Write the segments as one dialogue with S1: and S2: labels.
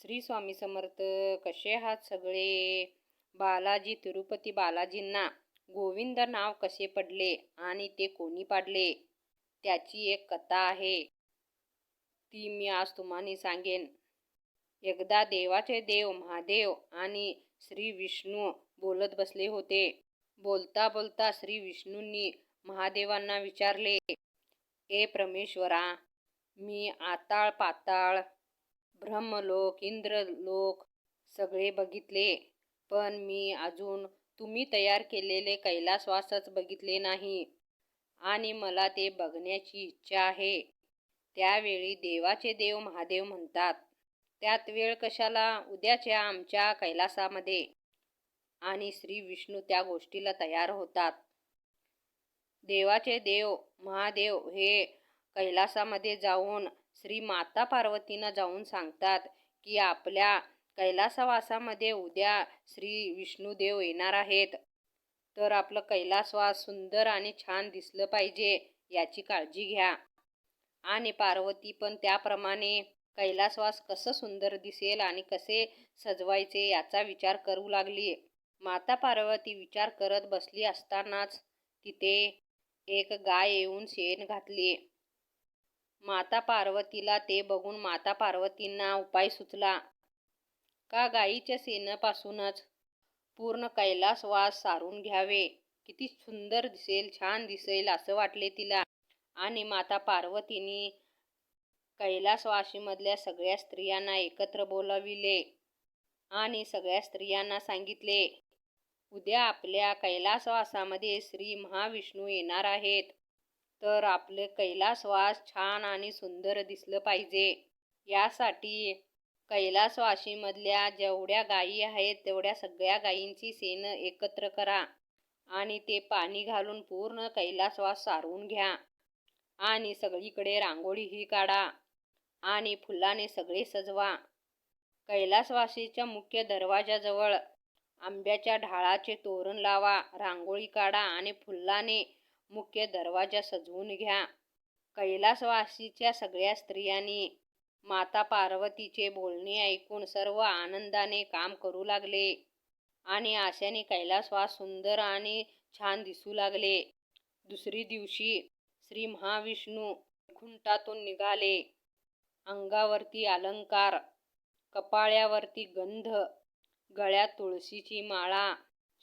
S1: श्री स्वामी समर्थ. कसे आहात सगळे? बालाजी तिरुपती बालाजींना गोविंद नाव कसे पडले आणि ते कोणी पाडले? त्याची एक कथा आहे. ती मी आज तुम्हाला सांगेन. एकदा देवाचे देव महादेव आणि श्री विष्णू बोलत बसले होते. बोलता बोलता श्री विष्णूंनी महादेवांना विचारले ए परमेश्वरा मी आताळ पाताळ ब्रह्मलोक इंद्रलोक सगळे बघितले पण मी अजून तुम्ही तयार केलेले कैलासवासच बघितले नाही. आणि मला ते बघण्याची इच्छा आहे. त्यावेळी देवाचे देव महादेव म्हणतात त्यात वेळ कशाला? उद्याच्या आमच्या कैलासामध्ये. आणि श्री विष्णू त्या गोष्टीला तयार होतात. देवाचे देव महादेव हे कैलासामध्ये जाऊन श्री माता पार्वतींना जाऊन सांगतात की आपल्या कैलासवासामध्ये उद्या श्री विष्णुदेव येणार आहेत. तर आपलं कैलासवास सुंदर आणि छान दिसलं पाहिजे याची काळजी घ्या. आणि पार्वती पण त्याप्रमाणे कैलासवास कसं सुंदर दिसेल आणि कसे सजवायचे याचा विचार करू लागली. माता पार्वती विचार करत बसली असतानाच तिथे एक गाय येऊन शेण घातली. माता पार्वतीला ते बघून माता पार्वतींना उपाय सुचला. का गाईच्या शेणापासूनच पूर्ण कैलासवास सारून घ्यावे? किती सुंदर दिसेल छान दिसेल असं वाटले तिला. आणि माता पार्वतीने कैलासवासीमधल्या सगळ्या स्त्रियांना एकत्र बोलाविले आणि सगळ्या स्त्रियांना सांगितले उद्या आपल्या कैलासवासामध्ये श्री महाविष्णू येणार आहेत. तर आपले कैलासवास छान आणि सुंदर दिसलं पाहिजे. यासाठी कैलासवाशीमधल्या जेवढ्या गायी आहेत तेवढ्या सगळ्या गायींची सेनं एकत्र करा आणि ते पाणी घालून पूर्ण कैलासवास सारवून घ्या. आणि सगळीकडे रांगोळीही काढा आणि फुलाने सगळे सजवा. कैलासवासीच्या मुख्य दरवाजाजवळ आंब्याच्या ढाळाचे तोरण लावा रांगोळी काढा आणि फुलाने मुख्य दरवाजा सजवून घ्या. कैलासवासीच्या सगळ्या स्त्रियांनी माता पार्वतीचे बोलणे ऐकून सर्व आनंदाने काम करू लागले आणि आशाने कैलासवास सुंदर आणि छान दिसू लागले. दुसरी दिवशी श्री महाविष्णू खुंटातून निघाले. अंगावरती अलंकार कपाळ्यावरती गंध गळ्यात तुळशीची माळा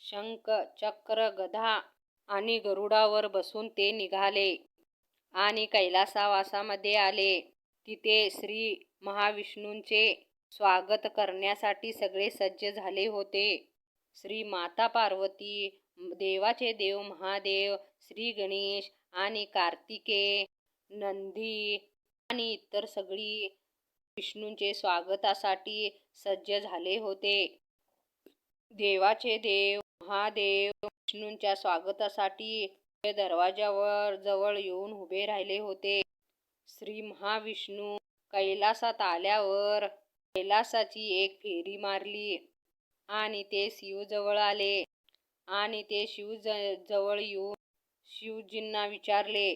S1: शंख चक्र गधा आणि गरुडावर बसून ते निघाले आणि कैलासावासामध्ये आले. तिथे श्री महाविष्णूंचे स्वागत करण्यासाठी सगळे सज्ज झाले होते. श्री माता पार्वती देवाचे देव महादेव श्री गणेश आणि कार्तिके नंदी आणि इतर सगळी विष्णूंचे स्वागतासाठी सज्ज झाले होते. देवाचे देव महादेव विष्णूंच्या स्वागतासाठी दरवाजावर जवळ येऊन उभे राहिले होते. श्री महाविष्णू कैलासात आल्यावर कैलासाची एक फेरी मारली आणि ते शिवजवळ आले आणि ते शिव जवळ येऊन शिवजींना विचारले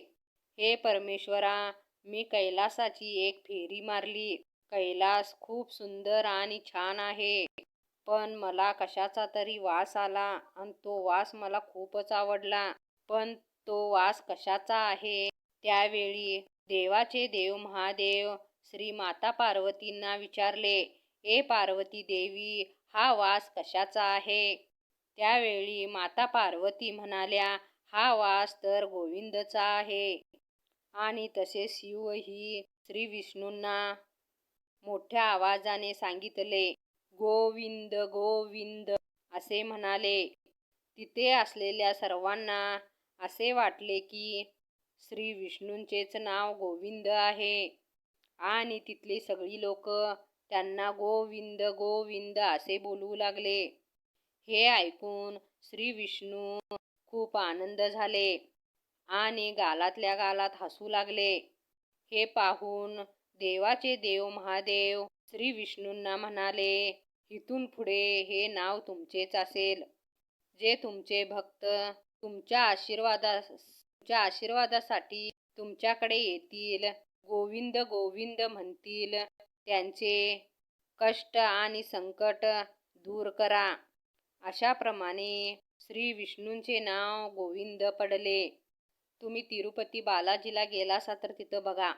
S1: हे परमेश्वरा मी कैलासाची एक फेरी मारली. कैलास खूप सुंदर आणि छान आहे. पण मला कशाचा तरी वास आला आणि तो वास मला खूपच आवडला. पण तो वास कशाचा आहे? त्यावेळी देवाचे देव महादेव श्री माता पार्वतींना विचारले ए पार्वती देवी हा वास कशाचा आहे? त्यावेळी माता पार्वती म्हणाल्या हा वास तर गोविंदचा आहे. आणि तसे शिवही श्री विष्णूंना मोठ्या आवाजाने सांगितले. गोविंद गोविंद असे म्हणाले. तिथे असलेल्या सर्वांना असे वाटले की श्री विष्णूंचेच नाव गोविंद आहे. आणि तिथली सगळी लोक त्यांना गोविंद गोविंद असे बोलू लागले. हे ऐकून श्री विष्णू खूप आनंद झाले आणि गालातल्या गालात हसू लागले. हे पाहून देवाचे देव महादेव श्री विष्णूंना म्हणाले इथून पुढे हे नाव तुमचेच असेल. जे तुमचे भक्त तुमच्या आशीर्वादा तुमच्या आशीर्वादासाठी तुमच्याकडे येतील गोविंद गोविंद म्हणतील त्यांचे कष्ट आणि संकट दूर करा. अशाप्रमाणे श्री विष्णूंचे नाव गोविंद पडले. तुम्ही तिरुपती बालाजीला गेलासा तर तिथं बघा.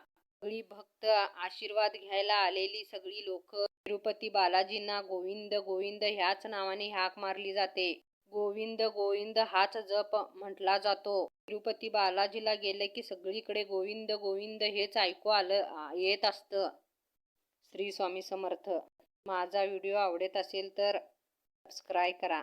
S1: सगळी भक्त आशीर्वाद घ्यायला आलेली सगळी लोक. तिरुपती बालाजींना गोविंद गोविंद ह्याच नावाने हाक मारली जाते. गोविंद गोविंद हाच जप म्हटला जातो. तिरुपती बालाजीला गेले की सगळीकडे गोविंद गोविंद हेच ऐकू आलं येत असतं. श्री स्वामी समर्थ. माझा व्हिडिओ आवडत असेल तर सबस्क्राईब करा.